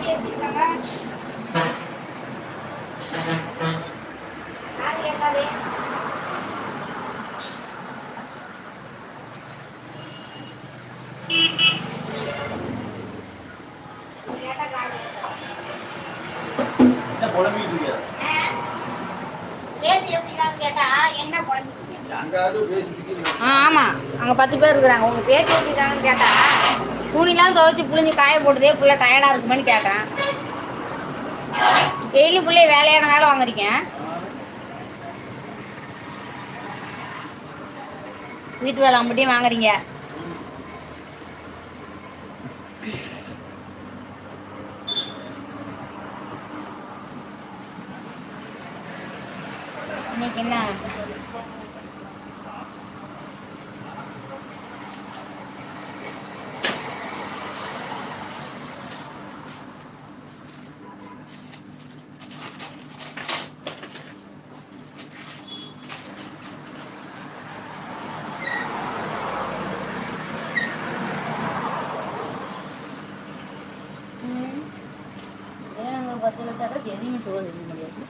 பாட்டி எப்படி இருக்காங்க யார் கேட்காது ஆமா. அங்க பத்து பேர் இருக்கிறாங்க. உங்க பேர் எப்படி கேட்டா துணிலாம் துவைச்சி புளிஞ்சு காய போட்டதே புள்ள டயர்டாக இருக்குமேன்னு கேட்குறேன் டெய்லி பிள்ளைய வேலையான வேலை வாங்குறீங்க? வீட்டு வேலை அம்பட்டியும் வாங்குறீங்க. இன்னைக்கு என்ன ம். இதே நாங்கள் பத்து லட்சம் ரூபாய்க்கு எதையும் சோறு செய்ய முடியாது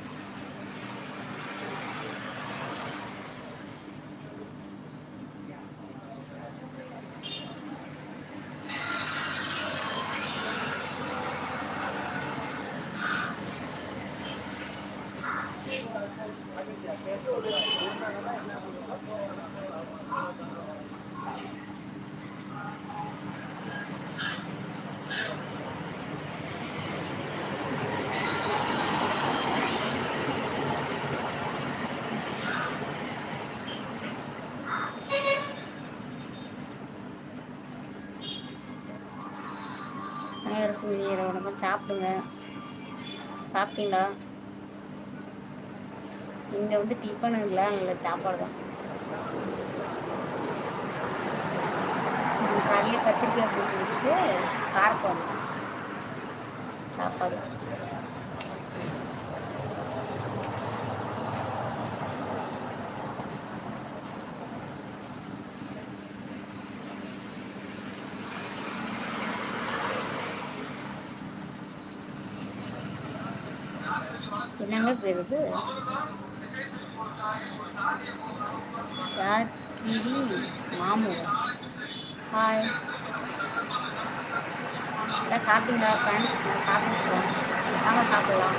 அனைவருக்கும் இனிய வணக்கம் சாப்பிடுங்க. சாப்பிட்டீங்களா? இங்கே வந்து டிஃபன் இல்லை இல்லை சாப்பாடு தான். காலையில் கத்திரிக்காய் போட்டு வச்சு காரக்குழம்பு. சாப்பாடு. என்னங்க பெருது யாக்கிரி மாமு ஹாய் எல்லாம் சாப்பிட்டீங்களா ஃப்ரெண்ட்ஸ் நான் சாப்பிட்டுருக்கோம். நாங்கள் சாப்பிடலாம்.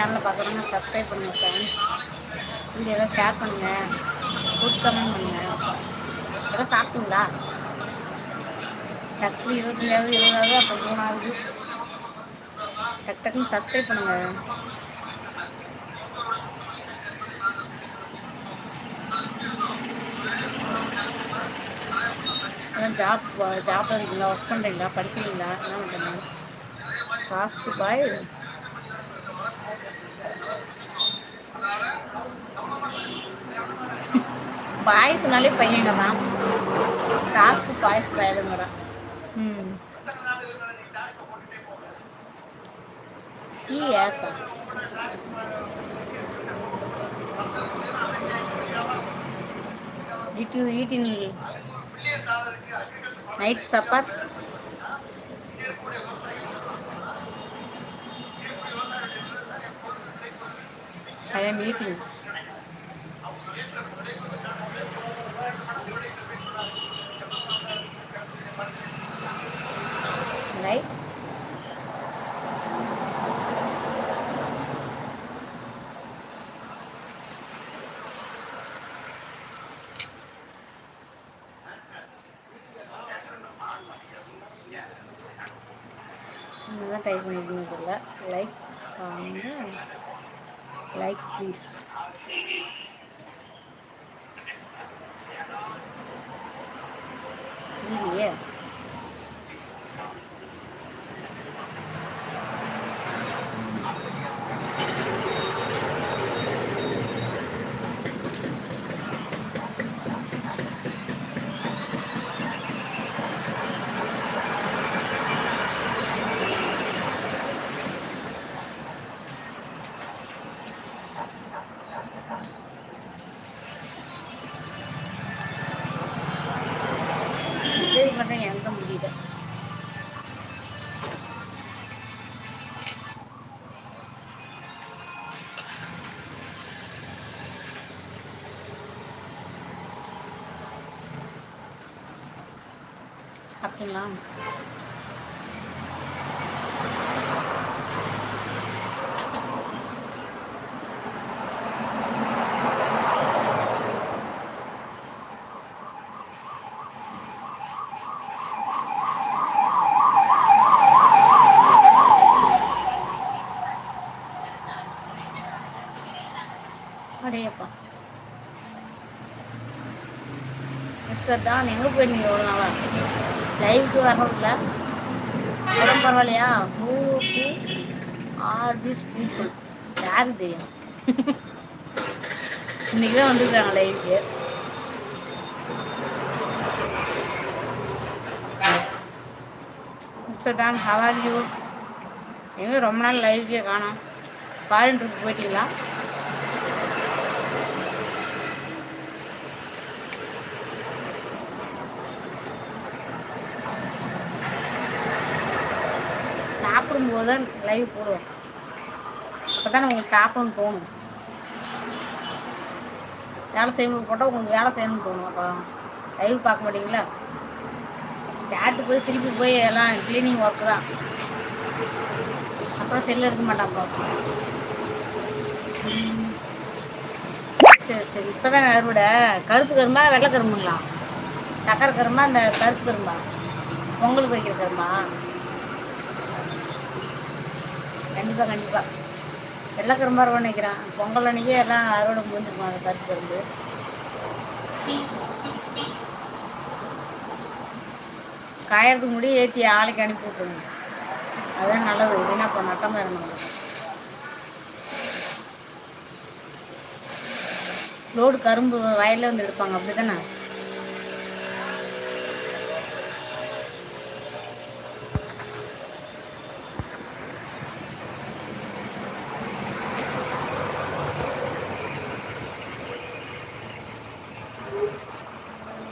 சேனலை பார்க்குறவங்க சப்ஸ்கிரைப் பண்ணுங்கள் ஃப்ரெண்ட்ஸ் இந்த எதாவது ஷேர் பண்ணுங்கள் குட் கமெண்ட் பண்ணுங்கள் எல்லாம் சாப்பிட்டீங்களா? சக்தி இருபத்தஞ்சாவது இருபதாவது அப்போ மூணாவது. டக் டக்குன்னு சப்ஸ்கிரைப் பண்ணுங்கள் ஜாப் ஜாப்பில் இருக்கீங்களா? ஒர்க் பண்ணுறீங்களா படிக்கிறீங்களா? என்ன பண்ணுறீங்க காஸ்ட்டு பாய் பாய்ஸ்னாலே பையங்க தான் காஸ்ட் பாய்ஸ் பயலுங்க தான் ம் ஈ ஏசா Did you eat in night supper? I am eating. பண்ணியிருக்கீங்க தெரியல லைக் வந்து அப்படிங்களா அடையப்பா. மிஸ்டர் தான் எங்கே போயிருந்தீங்க எவ்வளோ நாளா? லைவுக்கு வரணும்ல உடம்பு பரவாயில்லையா? மூக்கு ஹூ ஆர் திஸ் பீப்புள் யாருக்கு தெரியும்? இன்னைக்கு தான் வந்துருக்காங்க லைவுக்கு மிஸ்டர் டான் ஹவர் யூ எங்கே ரொம்ப நாள் லைவுக்கே காணும். ஃபாரின் ட்ரிப் போயிட்டீங்களா? போது தான் லைவ் போடுவேன். அப்போ தானே உங்களுக்கு சாப்பிடணும்னு தோணும். வேலை செய்யும்போது போட்டால் உங்களுக்கு வேலை செய்யணும்னு தோணும். அப்போ லைவ் பார்க்க மாட்டீங்களா? சாட்டு போய் திருப்பி போய் எல்லாம் க்ளீனிங் ஒர்க்கு தான். அப்புறம் செல்லு எடுக்க மாட்டான் பார்ப்போம் சரி சரி. இப்போ தான் அறுவடை. கருப்பு கரும்பா வெள்ளை கரும்புங்களா? சக்கரை கரும்பா இந்த கருப்பு கரும்பா? பொங்கலுக்கு வைக்கிற கரும்பா? கண்டிப்பாக கண்டிப்பாக எல்லா கரும்பா நினைக்கிறேன். பொங்கல் அன்னைக்கே எல்லாம் அறுவடை முடிஞ்சிருக்கும் அந்த கருப்பு கரும்பு காயறதுக்கு முடி ஏற்றி ஆளைக்கு அனுப்பி விட்டுருங்க. அதுதான் நல்லது. இல்லைன்னா இப்போ நட்டமாக இருக்கணும் லோடு கரும்பு வயல்ல வந்து எடுப்பாங்க. அப்படி தானே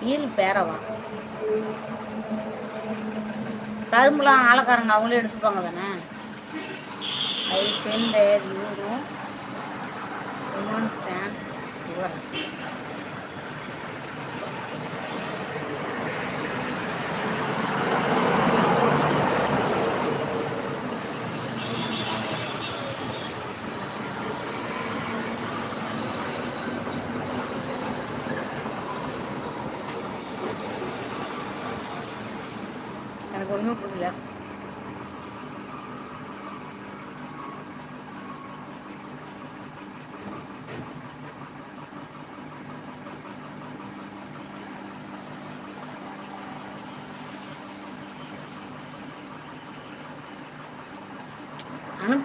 ஈல் பேரவா? கரும்புலாம் ஆளக்காரங்க அவங்களே எடுத்துப்பாங்க தானே? ஐ சென்ட் நூறு உமன் ஸ்டாண்ட்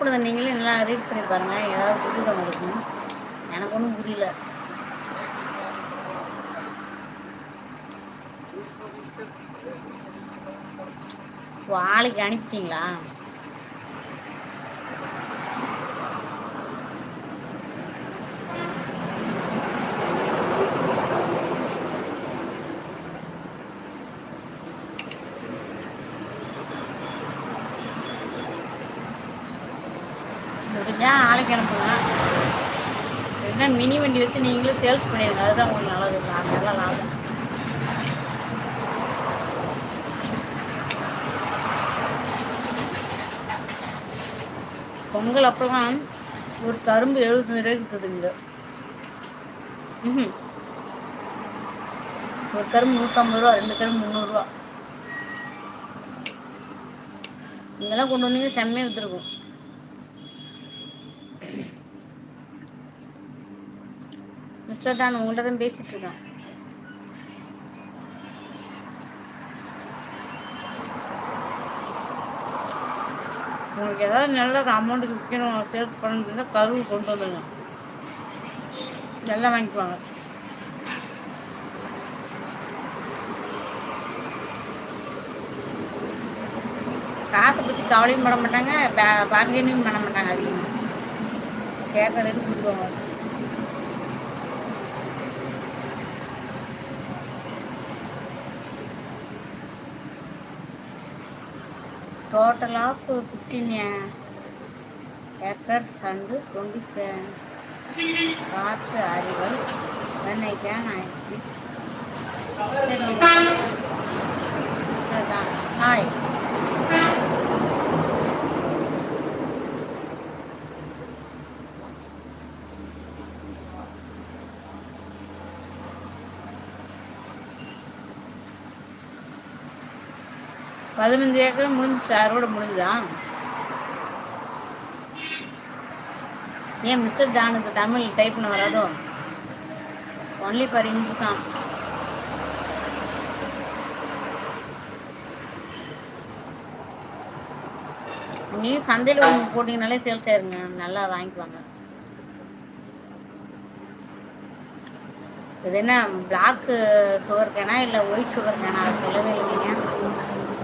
அனுப்புனதை நீங்களும் நல்லா ரீட் பண்ணி பாருங்க. ஏதாவது புரியுதா உங்களுக்கு எனக்கு ஒன்றும் புரியல. வாளைக்கு அனுப்பிட்டீங்களா முடிஞ்சா ஆளுக்கு அனுப்புங்க இல்லைன்னா மினி வண்டி வச்சு நீங்களும் சேல்ஸ் பண்ணிடுங்க அதுதான் உங்களுக்கு நல்லது. லா- நல்ல லாபம். பொங்கல் அப்பெல்லாம் ஒரு கரும்பு எழுபத்தஞ்சு ரூபாய்க்கு விற்றுதுங்க ம் ஒரு கரும்பு நூற்றம்பது ரூபா ரெண்டு கரும்பு முந்நூறுரூவா இங்கெல்லாம் கொண்டு வந்தீங்கன்னா செம்மையாக விற்றுருக்கும் சிஸ்டர் தான் உங்கள்கிட்ட தான் பேசிகிட்டு இருக்கேன். உங்களுக்கு ஏதாவது நல்ல ஒரு அமௌண்ட்டுக்கு விற்கணும் சேல்ஸ் பண்ணணும் இருந்தால் கருவு கொண்டு வந்துடுங்க எல்லாம் வாங்கிக்குவாங்க காசை பற்றி கவலையும் பட மாட்டாங்க பார்கெனிங் பண்ண மாட்டாங்க அதிகமாக கேட்க ரெண்டு கொடுத்துருவாங்க. Total of 15 uh, acres and 27 காத்து அறிவல் when I can I this hi பதினஞ்சு ஏக்கர் முடிஞ்சிச்சு அறுவடை முடிஞ்சுதா? ஏன் மிஸ்டர் டானுக்கு தமிழ் டைப் பண்ண வராதோ? ஒன்லி ஃபார் இங்கிலீஷ் தான். நீ சந்தையில் ஒன்று போட்டிங்கனாலே சேல்ஸ் ஆயிருங்க. நல்லா வாங்கிக்குவாங்க. இது என்ன பிளாக் சுகர் கேனா இல்லை ஒயிட் சுகர் கேனா அது சொல்லவே இல்லைங்க.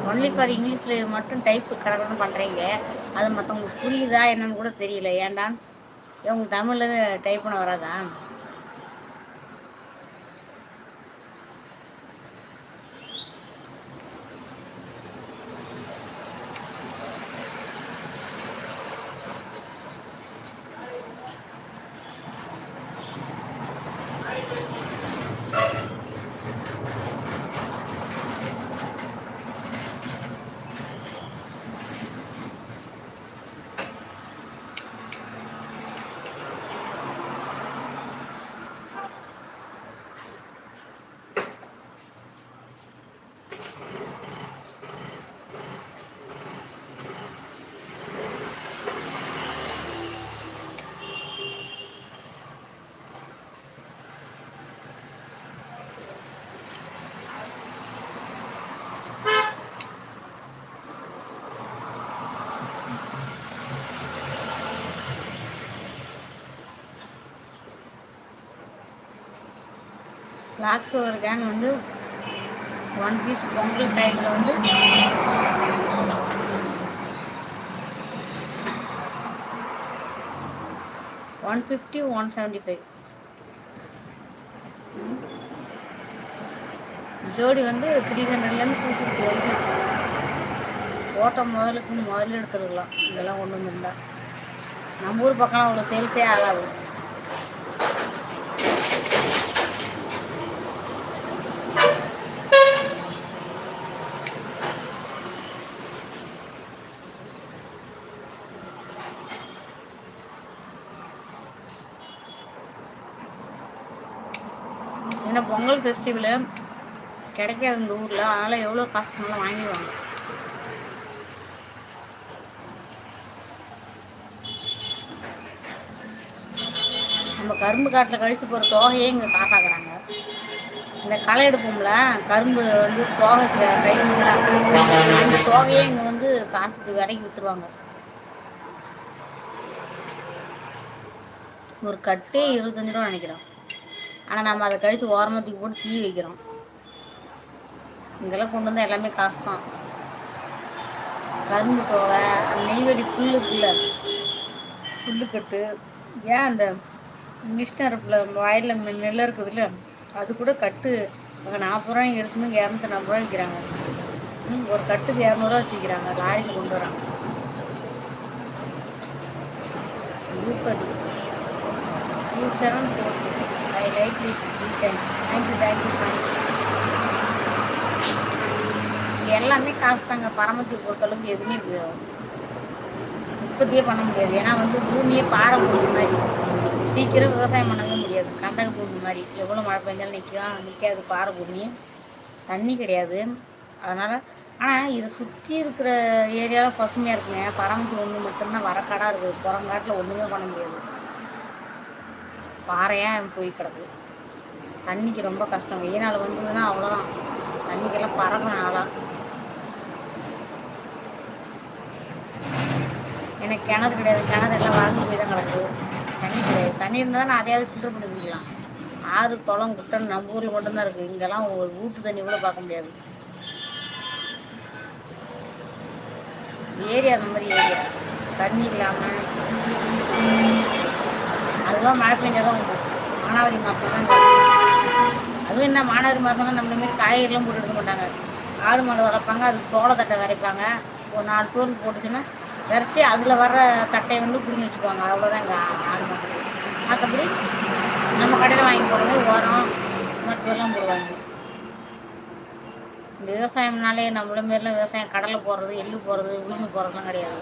ஒன்லி ஃபார் இங்கிலீஷில் மட்டும் டைப் கடற்கன்னு பண்ணுறீங்க அது மற்றவங்களுக்கு புரியுதா என்னன்னு கூட தெரியல. ஏன்டான் இவங்க தமிழில் டைப் பண்ண வராதா? பிளாக் சுகர் கேன் வந்து ஒன் பீஸ் பொங்கல் டைமில் வந்து one fifty one seventy five ஜோடி வந்து த்ரீ ஹண்ட்ரட்லேருந்து டூ ஃபிஃப்டி வரைக்கும் ஓட்டம் முதலுக்கு முதல்ல எடுத்துருக்கலாம் இதெல்லாம் கொண்டு வந்திருந்தா. நம்ம ஊர் பக்கம் அவ்வளோ சேல்ஸே ஆகாது. ஃபெஸ்டிவலில் கிடைக்காது இந்த ஊரில் அதனால் எவ்வளோ காசு மேலே வாங்கிடுவாங்க. நம்ம கரும்பு காட்டில் கழித்து போகிற தோகையே இங்கே காக்காக்குறாங்க. இந்த களை எடுப்போம்ல கரும்பு வந்து தோகை கழிவுங்களா அந்த தோகையே இங்கே வந்து காசுக்கு விலைக்கு விற்றுருவாங்க ஒரு கட்டு இருபத்தஞ்சு ரூபா நினைக்கிறோம் ஆனால் நம்ம அதை கழித்து ஓரமாக தூக்கி போட்டு தீ வைக்கிறோம். இதெல்லாம் கொண்டு வந்தால் எல்லாமே காசு தான் கரும்பு தோகை அந்த நெய்வேலி புல்லு இருக்குல்ல? புல்லுக்கட்டு ஏன் அந்த மிஷினரில் வயலில் நெல் இருக்குதுல்ல அது கூட கட்டு. அங்கே நாற்பது ரூபாய் இருக்குன்னு இரநூத்தி நாற்பது ரூபாய் விற்கிறாங்க. ம், ஒரு கட்டுக்கு இரநூறுவா வச்சுக்கிறாங்க லாரிக்கு கொண்டு வராங்க. Tirupati two seven four I like this time thank you thank you thank you இங்கே எல்லாமே காசு தாங்க. பரமத்தி பொறுத்தளவுக்கு எதுவுமே உற்பத்தியே பண்ண முடியாது. ஏன்னா வந்து பூமியே பாறை பூமி மாதிரி. சீக்கிரம் விவசாயம் பண்ணவே முடியாது. கந்தக பூமி மாதிரி. எவ்வளோ மழை பெஞ்சாலும் நிற்கா நிற்காது பாறை பூமி. தண்ணி கிடையாது. அதனால் ஆனால் இதை சுற்றி இருக்கிற ஏரியாவில் பசுமையாக இருக்குங்க. பரமத்தி ஒன்று மட்டும்தான். வரக்காடாக இருக்குது. புறங்காட்டில் ஒன்றுமே பண்ண முடியாது. பாறையாக போய் கிடக்கு. தண்ணிக்கு ரொம்ப கஷ்டம். வெயில் நாள் வந்ததுன்னா அவ்வளோதான் தண்ணிக்கெல்லாம் பறக்கணும் ஆளாக எனக்கு கிணறு கிடையாது. கிணறு எல்லாம் வறண்டு போய் தான் கிடக்கு. தண்ணி கிடையாது. தண்ணி இருந்தால் நான் அதையாவது ஃபில்டர் பண்ணி குடிக்கலாம். ஆறு குளம் குட்டன் நம்ம ஊரில் மட்டும்தான் இருக்குது இங்கெல்லாம் ஒரு வீட்டு தண்ணி கூட பார்க்க முடியாது. ஏரியா அந்த மாதிரி ஏரியா. தண்ணி இல்லாமல் அதுதான் மழை பெஞ்சாதான் உண்டு. மானாவரி மாதம் தான் அதுவும் என்ன மானாவரி மாதம்னா நம்மள மாரி காய்கறிலாம் போட்டு எடுக்க மாட்டாங்க. ஆடு மாடு வளர்ப்பாங்க அதுக்கு சோளத்தட்டை வரைப்பாங்க ஒரு நாலு தூள் போட்டுச்சுன்னா விரைச்சி அதில் வர்ற தட்டையை வந்து பிடிங்கி வச்சுக்குவாங்க. அவ்வளோதான் எங்கள் ஆடு மாட்டுக்கு மற்றபடி நம்ம கடையில் வாங்கி போடுறது உரம் மற்றெல்லாம் போடுவாங்க. இந்த விவசாயம்னாலே நம்மள மாரிலாம் விவசாயம் கடலை போடுறது எள்ளு போடுறது உளுந்து போடுறதுலாம் கிடையாது.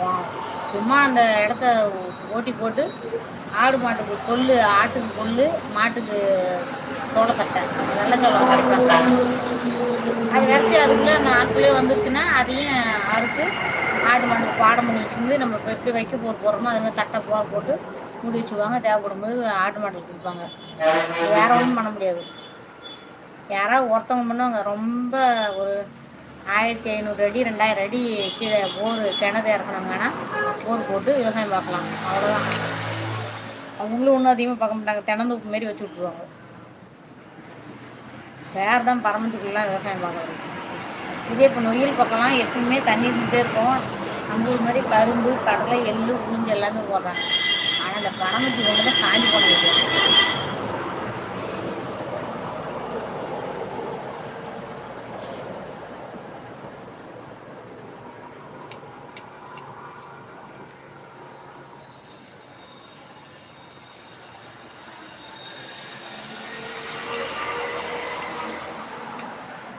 வா- சும்மா அந்த இடத்த ஓட்டி போட்டு ஆடு மாட்டுக்கு கொள்ளு ஆட்டுக்கு கொள்ளு மாட்டுக்கு சோளக்கட்டை வெள்ளச்சோளம் அரைப்பாங்க அது வரைச்சி அதுக்குள்ளே அந்த ஆட்குள்ளே வந்துருச்சுன்னா அதையும் அறுத்து ஆடு மாட்டுக்கு பாடம் பண்ணி வச்சுருந்து நம்ம இப்போ எப்படி வைக்க போர் போடுறோமோ அது மாதிரி தட்டை போர் போட்டு மூடி வச்சுக்குவாங்க. தேவைப்படும் போது ஆட்டு மாட்டுக்கு கொடுப்பாங்க. வேற ஒன்றும் பண்ண முடியாது. யாராவது ஒருத்தவங்க பண்ணுவாங்க. ரொம்ப ஒரு ஆயிரத்தி ஐநூறு அடி ரெண்டாயிரம் அடி கீழே போர் கிணறு இறக்குனாங்கன்னா போர் போட்டு விவசாயம் பார்க்கலாம். அவ்வளோதான் அவங்களும் ஒன்றும் அதிகமாக பார்க்க மாட்டாங்க. தினந்தோப்பு மாரி வச்சு விட்ருவாங்க வேறு தான் பரமத்துக்குள்ளே விவசாயம் பார்க்குறது. இதே இப்போ நொயில் பக்கம்லாம் எப்பவுமே தண்ணி இருந்துகிட்டே இருக்கும். நம்மளுக்கு மாதிரி கரும்பு கடலை எள்ளு உளுந்து எல்லாமே போடுறாங்க. ஆனால் இந்த பரமத்துக்கு வந்து காஞ்சி போனது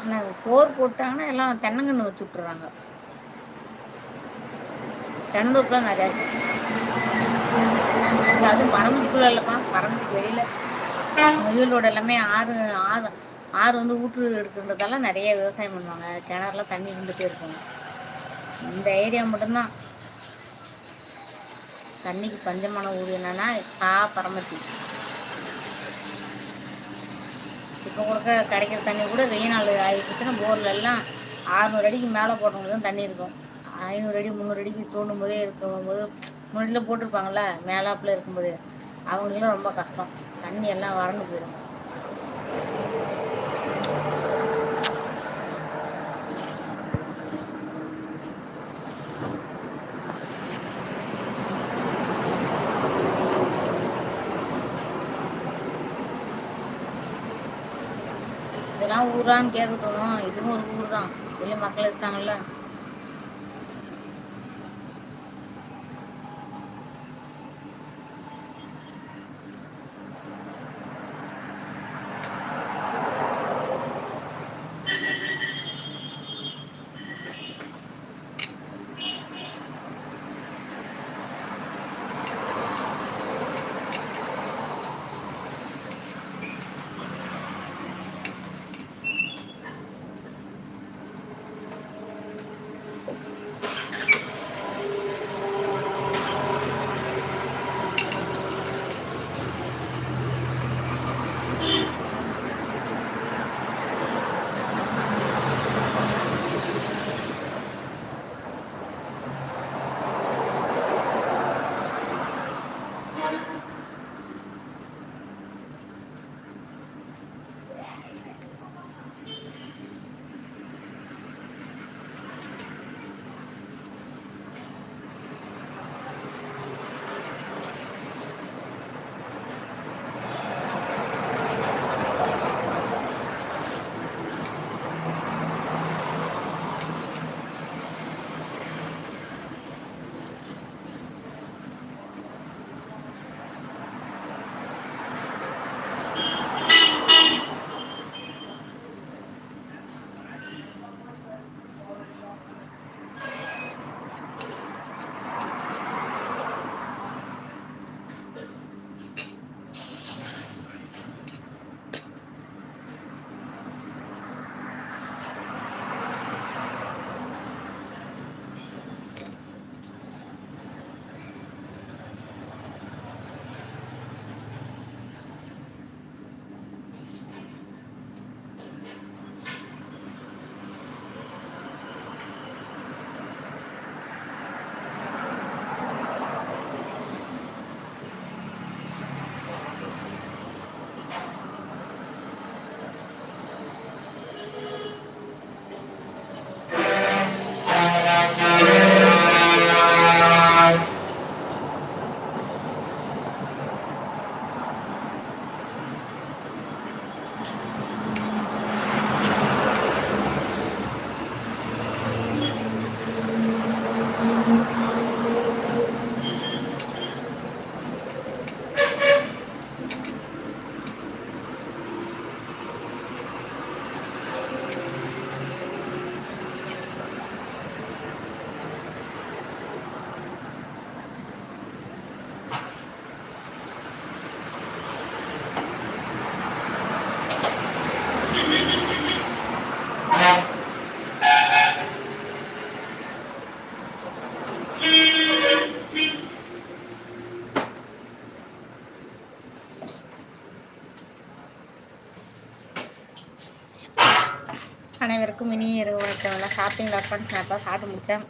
ஆனால் போர் போட்டாங்கன்னா எல்லாம் தென்னங்கன்று வச்சு விட்ருறாங்க தென்னந்தோப்புலாம் நிறையா இருக்கு. இது இல்லைப்பா பரமத்துக்கு வெளியில். முயலோட எல்லாமே ஆறு ஆறு ஆறு வந்து ஊற்று எடுக்கிறதால நிறைய விவசாயம் பண்ணுவாங்க. கிணறுலாம் தண்ணி இருந்துகிட்டே இருக்கும். இந்த ஏரியா மட்டும்தான். தண்ணிக்கு பஞ்சமான ஊர் என்னன்னா கா பரமத்தி இப்போ கொடுக்க கிடைக்கிற தண்ணி கூட வெயில் நாள் ஆகிடுச்சுன்னா போரில் எல்லாம் ஆறுநூறு அடிக்கு மேலே போட்டவங்களுக்கு தான் தண்ணி இருக்கும். ஐநூறு அடி முந்நூறு அடிக்கு தோண்டும் போதே இருக்கும் போது முன்னாடியில் போட்டிருப்பாங்கள மேலாப்பில் இருக்கும்போது. அவங்களுக்குலாம் ரொம்ப கஷ்டம். தண்ணி எல்லாம் வறண்டு போயிடும். இதெல்லாம் ஊரான்னு கேட்க தோணும். இதுவும் ஒரு ஊர் தான் வெளியே மக்கள் இருக்காங்கல்ல. எல்லாருக்கும் மினி இரவு வணக்கம் எல்லாம் சாப்பிட்டீங்களா ஃப்ரெண்ட்ஸ் நான் சாப்பிட்டு முடித்தேன்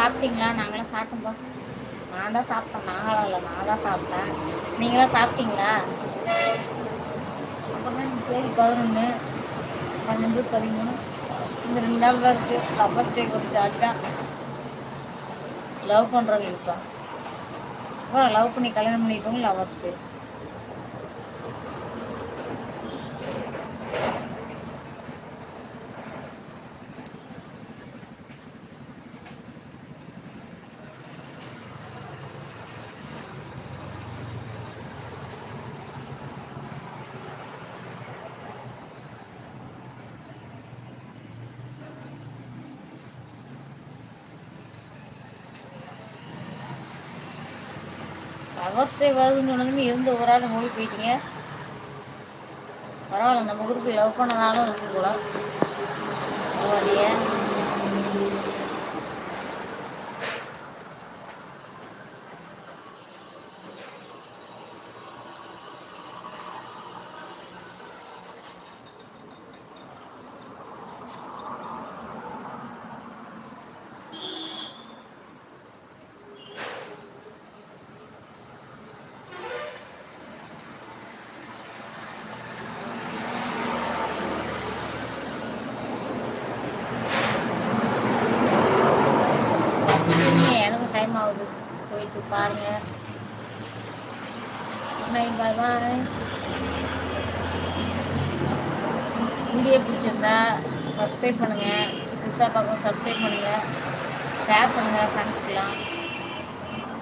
சாப்பிட்டீங்களா? நாங்களாம் சாப்பிட்டோம்ப்பா நான் தான் சாப்பிட்டேன். நாங்களாம் இல்லை நான் தான் சாப்பிட்டேன். நீங்களாம் சாப்பிட்டீங்களா? அப்புறம் தேதி பதினொன்று பன்னெண்டு பதிமூணு. இந்த ரெண்டு நாள் தான் இருக்குது லவ்வர்ஸ் டே கொஞ்சம் ஜாலியாக லவ் பண்ணுறவங்க இப்போ அப்புறம் லவ் பண்ணி கல்யாணம் பண்ணிட்டவங்க லவ்வர்ஸ் டே லவ்வர்ஸ் டே வருதுன்னு சொன்னதுமே இருந்து ஒரு ஆள் மூடி போயிட்டீங்க. பரவாயில்ல நம்ம குரூப் லவ் பண்ணதாலும் இருக்கு போல. பரவாயில்லையே இனிமே எனக்கும் டைம் ஆகுது போயிட்டு பாருங்க பை பாய் பாய் வீடியோ பிடிச்சிருந்தா சப்ஸ்கிரைப் பண்ணுங்கள் புதுசாக பார்க்கவும் சப்ஸ்கிரைப் பண்ணுங்கள் ஷேர் பண்ணுங்கள் ஃப்ரெண்ட்ஸ்க்கெலாம்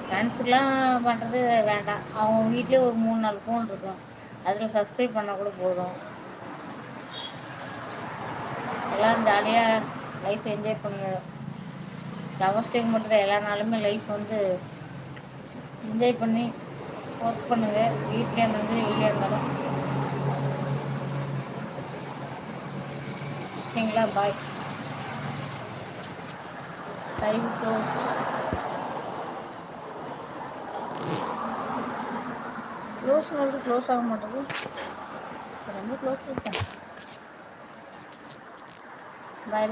ஃப்ரெண்ட்ஸுக்கெலாம் பண்ணுறது வேண்டாம். அவங்க வீட்லேயே ஒரு மூணு நாலு ஃபோன் இருக்கும். அதில் சப்ஸ்கிரைப் பண்ணால் கூட போதும். எல்லாம் ஜாலியாக லைஃப் என்ஜாய் பண்ணுங்க. லவர்ஸ் மட்டும் எல்லா நாளுமே லைஃப் வந்து என்ஜாய் பண்ணி ஒர்க் பண்ணுங்க. வீட்டிலே இருந்தாலும் வெளியே இருந்தாலும். ஓகேங்களா? பாய் டைம் க்ளோஸ் க்ளோஸ் வந்து க்ளோஸ் ஆக மாட்டேங்குது. ரொம்ப க்ளோஸ் இருக்கேன் பாய்